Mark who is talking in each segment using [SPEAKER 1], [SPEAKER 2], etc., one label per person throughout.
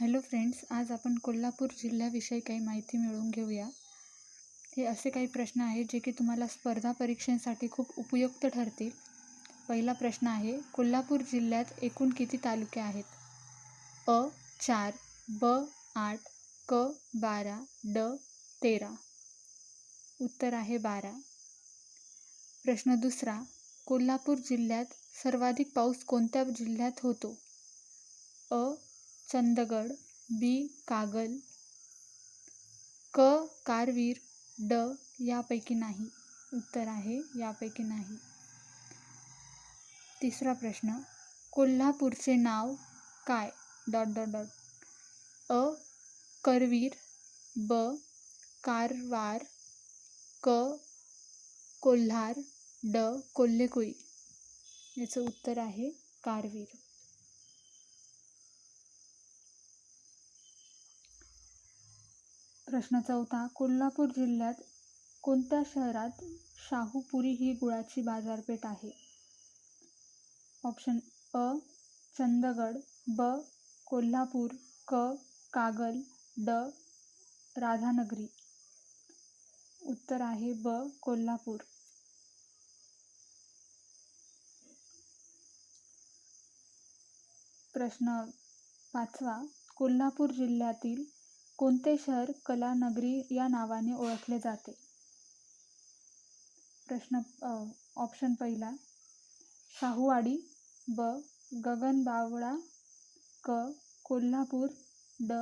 [SPEAKER 1] Hello friends आज आपण कोल्हापूर जिल्ह्याविषयी काही माहिती मिळवून घेऊया. हे असे काही प्रश्न आहेत जे की तुम्हाला स्पर्धा परीक्षांसाठी खूप उपयुक्त ठरतील. पहिला प्रश्न आहे कोल्हापूर जिल्ह्यात एकूण किती तालुके आहेत? अ चार ब आठ क बारा ड तेरा. उत्तर आहे बारा. प्रश्न दुसरा कोल्हापूर जिल्ह्यात सर्वाधिक पाऊस कोणत्या जिल्ह्यात होतो? अ चंदगड बी. कागल. क. कारवीर ड. यापैकी नाही. उत्तर आहे यापैकी नाही. तिसरा प्रश्न कोल्हापूरचे नाव काय? Dot dot dot. अ. करवीर ब. कारवार क. कोल्हार ड. कोल्हेकुई. याचं उत्तर आहे कारवीर. प्रश्न चौथा कोल्हापूर जिल्ह्यात कोणत्या शहरात शाहूपुरी ही गुळाची बाजारपेठ आहे? ऑप्शन अ चंदगड ब कोल्हापूर क कागल ड राधानगरी. उत्तर आहे ब कोल्हापूर. प्रश्न पाचवा कोल्हापूर जिल्ह्यातील कोणते शहर कलानगरी या नावाने ओळखले जाते? प्रश्न ऑप्शन पहिला. शाहूवाडी ब गगनबावळा क कोल्हापूर ड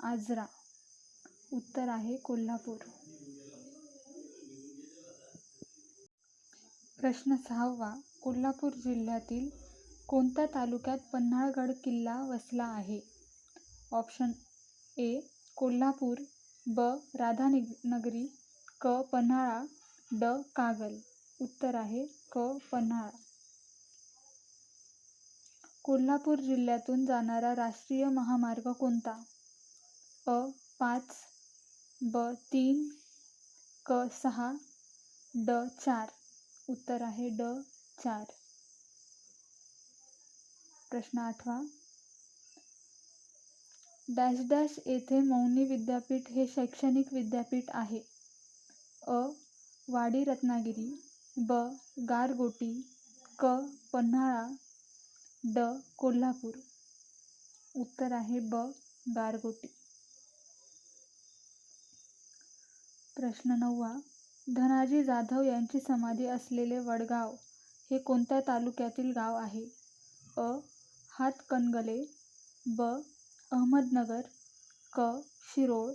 [SPEAKER 1] आजरा. उत्तर आहे कोल्हापूर. प्रश्न सहावा. कोल्हापूर जिल्ह्यातील कोणत्या तालुक्यात पन्हाळगड किल्ला वसला आहे? ऑप्शन ए कोल्हापूर ब. राधानगरी क. पन्हाळा ड. कागल. उत्तर आहे क. पन्हाळा. कोल्हापूर जिल्ह्यातून जाणारा राष्ट्रीय महामार्ग कोणता? अ. पाच ब. तीन क. सहा ड. चार. उत्तर आहे ड. चार. प्रश्न आठवा. डॅश डॅश येथे मौनी विद्यापीठ हे शैक्षणिक विद्यापीठ आहे. अ. वाडी रत्नागिरी ब. गारगोटी क. पन्हाळा ड. कोल्हापूर. उत्तर आहे ब. गारगोटी. प्रश्न नववा. धनाजी जाधव यांची समाधी असलेले वडगाव हे कोणत्या तालुक्यातील गाव आहे? अ. हातकणगले ब. अहमदनगर क शिरोळ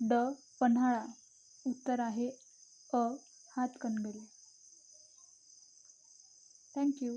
[SPEAKER 1] ड पन्हाळा. उत्तर आहे अ हातकणंगले. थँक्यू